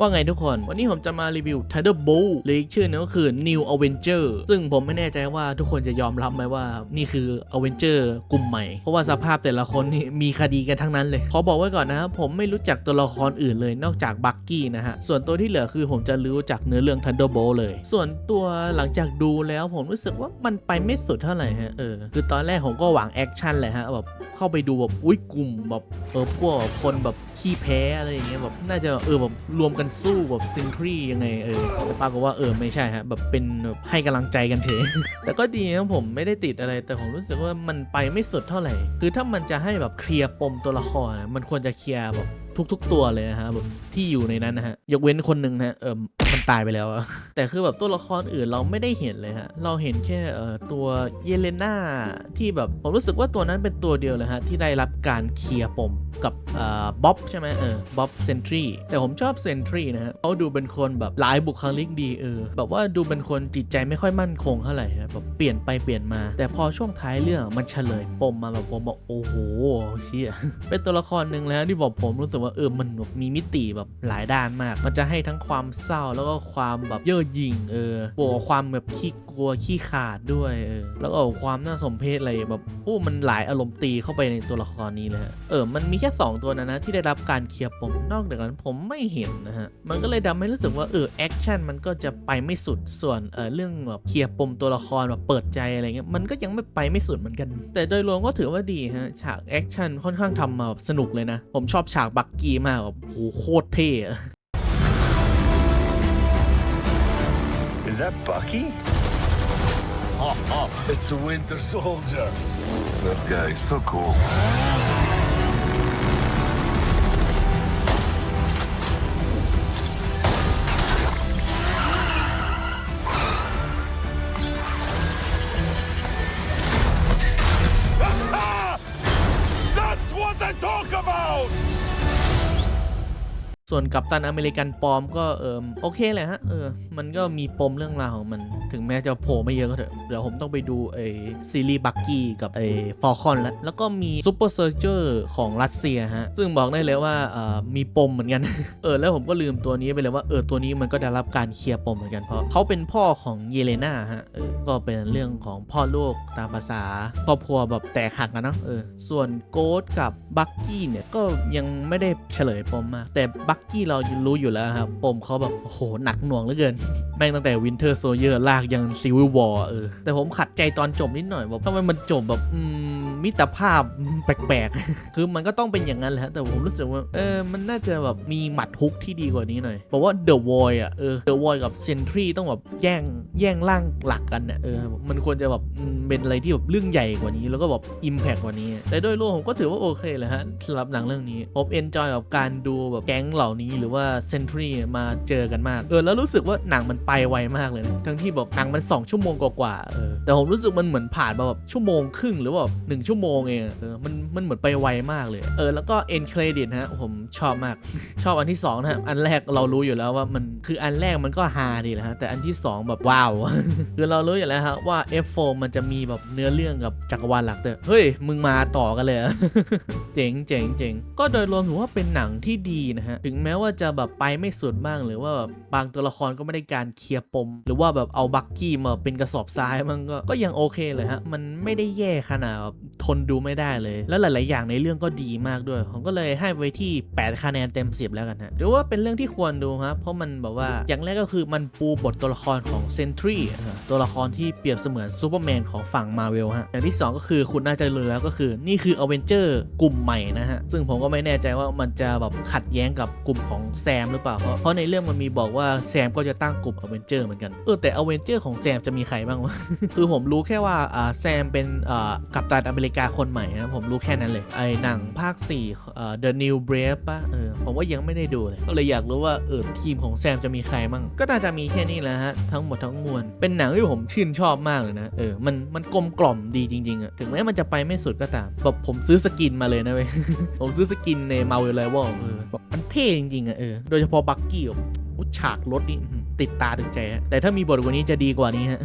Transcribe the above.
ว่าไงทุกคน วันนี้ผมจะมารีวิว Thunderbol หรืออีกชื่อหนึงก็คือ New Avenger ซึ่งผมไม่แน่ใจว่าทุกคนจะยอมรับไหมว่านี่คือ Avenger กลุ่มใหม่ เพราะว่าสภาพแต่ละคนนี่มีคดีกันทั้งนั้นเลย ขอบอกไว้ก่อนนะครับผมไม่รู้จักตัวละครอื่นเลยนอกจากบักกี้นะฮะ ส่วนตัวที่เหลือคือผมจะรู้จากเนื้อเรื่อง Thunderbol เลย ส่วนตัวหลังจากดูแล้วผมรู้สึกว่ามันไปไม่สุดเท่าไหร่ฮะเออคือตอนแรกผมก็หวังแอคชั่นเลยฮะแบบเข้าไปดูแบบอุ้ยกลุ่มแบบเออพวกคนแบบขี้แพ้อะไรอย่างเงี้ยแบบน่าจะเออแบบรวมกันสู้แบบซิงครียังไงเออแต่ปรากฏว่าเออไม่ใช่ฮะแบบเป็นแบบให้กำลังใจกันเฉยแต่ก็ดีนะผมไม่ได้ติดอะไร แต่ผมรู้สึกว่ามันไปไม่สุดเท่าไหร่ คือถ้ามันจะให้แบบเคลียร์ปมตัวละครนะมันควรจะเคลียร์แบบ ทุก ๆ ตัวเลยนะฮะแบบที่อยู่ในนั้นนะฮะยกเว้นคนหนึ่งนะฮะเออมันตายไปแล้วอะแต่คือแบบตัวละครอื่นเราไม่ได้เห็นเลยฮะเราเห็นแค่เอ่อตัวเยเลนาที่แบบผมรู้สึกว่าตัวนั้นเป็นตัวเดียวเลยฮะที่ได้รับการเคลียร์ปมกับเอ่อบ๊อบใช่ไหมเออบ๊อบเซนทรีแต่ผมชอบเซนทรีนะฮะเขาดูเป็นคนแบบหลายบุคลิกดีเออแบบว่าดูเป็นคนจิตใจไม่ค่อยมั่นคงเท่าไหร่ฮะแบบเปลี่ยนไปเปลี่ยนมา แต่พอช่วงท้ายเรื่องมันเฉลยปมมาแบบผมบอกโอ้โหเชี่ยเป็นตัวละครหนึ่งแล้วที่บอกผมรู้สึกว่าเออมันมีมิติแบบหลายด้านมาก มันจะให้ทั้งความเศร้าแล้วก็ความแบบเย่อหยิ่งเออบวกความแบบขี้กลัวขี้ขาดด้วยเออแล้วก็ความน่าสมเพชอะไรแบบโอ้มันหลายอารมณ์ตีเข้าไปในตัวละครนี้เลยฮะเออมันมีแค่ 2 ตัวนะนะที่ได้รับการเคลียร์ปมนอกจากนั้นผมไม่เห็นนะฮะมันก็เลยทำให้รู้สึกว่าเออแอคชั่นมันก็จะไปไม่สุดส่วนเออเรื่องแบบเคลียร์ปมตัวละครแบบเปิดใจอะไรเงี้ยมันก็ยังไม่ไปไม่สุดเหมือนกัน แต่โดยรวมก็ถือว่าดีฮะฉากแอคชั่นค่อนข้างทำมาแบบสนุกเลยนะ ผมชอบฉากบักกี้มากแบบโหโคตรเท่อะ Is that Bucky? It's a Winter Soldier. That guy is so cool. That's what I talk about! ส่วนกัปตันอเมริกันปลอมก็เออโอเคแหละฮะเออมันก็มีปมเรื่องราวของมันถึงแม้จะโผล่ไม่เยอะก็เถอะ เดี๋ยวผมต้องไปดูไอซีรีส์บักกี้กับไอฟอลคอนแล้ว แล้วก็มีซูเปอร์เซอร์เจอร์ของรัสเซียฮะ ซึ่งบอกได้เลยว่าเออมีปมเหมือนกัน เออแล้วผมก็ลืมตัวนี้ไปเลยว่าเออตัวนี้มันก็ได้รับการเคลียร์ปมเหมือนกันเพราะเขาเป็นพ่อของเยเลนาฮะเออก็เป็นเรื่องของพ่อลูกตามภาษาครอบครัวแบบแตกหักกันเนาะเออส่วนโกดกับบักกี้เนี่ยก็ยังไม่ได้เฉลยปมมาแต่บักกี้เรารู้อยู่แล้วครับปมเขาแบบโอ้โหหนักหน่วงเหลือเกิน แม่งตั้งแต่วินเทอร์โซเยอร์ลากยังซีวิวอร์เออ แต่ผมขัดใจตอนจบนิดหน่อยบอกทำไมมันจบแบบมิตรภาพแปลกๆ คือมันก็ต้องเป็นอย่างนั้นแหละแต่ผมรู้สึกว่าเออมันน่าจะแบบมีหมัดฮุกที่ดีกว่านี้หน่อยบอกว่าเดอะวอยอะเออเดอะวอยกับเซนทรีต้องแบบแย่งแย่งร่างหลักกันเนี่ยเออมันควรจะแบบเป็นอะไรที่แบบเรื่องใหญ่กว่านี้ แล้วก็แบบอิมแพกกว่านี้ แต่โดยรวมผมก็ถือว่าโอเคเลยฮะสำหรับหนังเรื่องนี้ผมเอนจอยกับการดูแบบแก๊งเหล่านี้หรือว่าเซนทรีมาเจอกันมาก เออ แล้วรู้สึกว่าหนังมันไปไวมากเลยนะทั้งที่แบบหนังมัน 2 ชั่วโมงกว่าๆเออแต่ผมรู้สึกมันเหมือนผ่านมาแบบชั่วโมงครึ่งหรือว่าหนึ่งชั่วโมงเองเออมันมันเหมือนไปไวมากเลย เออแล้วก็เอ็นเครดิตฮะผมชอบมาก ชอบอันที่2นะฮะอันแรกเรารู้อยู่แล้วว่ามันคืออันแรกมันก็ฮาดีแหละฮะแต่อันที่ 2 แบบว้าวคือเรารู้อยู่แล้วฮะว่า F4 มันจะมีแบบเนื้อเรื่องกับจักรวาลหลักแต่เฮ้ยมึงมาต่อกันเลยเหรอเจ๋งเจ๋งเจ๋งก็โดยรวมถือว่าเป็นหนังที่ดีนะฮะถึงแม้ว่าจะแบบไปไม่สุดบ้างหรือว่าแบบบางตัวละครก็ไม่ได้การเคลียร์ปม หรือว่าแบบเอาบักกี้มาเป็นกระสอบทรายมันก็ก็ยังโอเคเลยฮะมันไม่ได้แย่ขนาดทนดูไม่ได้เลย แล้วหลาย ๆ อย่างในเรื่องก็ดีมากด้วย ผมก็เลยให้ไว้ที่ 8 คะแนนเต็ม 10 แล้วกันฮะหรือว่าเป็นเรื่องที่ควรดูครับเพราะมันแบบว่าอย่างแรกก็คือมันปูบทตัวละครของเซนทรีตัวละครที่เปรียบเสมือนซูเปอร์แมนของฝั่งมาเวลฮะอย่างที่สองก็คือคุณน่าจะรู้แล้วก็คือนี่คืออเวนเจอร์กลุ่มใหม่นะฮะซึ่งผมก็ไม่แน่ใจว่ามันจะแบบขัดแย้งกับกลุ่มของแซมหรือเปล่า เพราะเพราะในเรื่องมันมีบอกว่าแซมก็จะตั้งกลุ่มอเวนเจอร์เหมือนกัน เออแต่อเวนเจอร์ของแซมจะมีใครบ้างวะ คือผมรู้แค่ว่าอ่าแซมเป็นอ่ากัปตันอเมริกาคนใหม่นะผมรู้แค่นั้นเลย ไอหนังภาค4อ่า The New Brave ป่ะเออ ว่ายังไม่ได้ดูเลยก็เลยอยากรู้ว่าเออทีมของแซมจะมีใครบ้างก็น่าจะมีแค่นี้แหละฮะทั้งหมดทั้งมวลเป็นหนังที่ผมชื่นชอบมากเลยนะเออมันมันกลมกล่อมดีจริงๆอะถึงแม้มันจะไปไม่สุดก็ตามแบบผมซื้อสกินมาเลยนะเว้ยผมซื้อสกินใน Marvel Rival เออแบบมันเท่จริงๆอะเออโดยเฉพาะบักกี้อุฉากรถนี่ติดตาถึงใจฮะแต่ถ้ามีบทกว่านี้จะดีกว่านี้ฮะ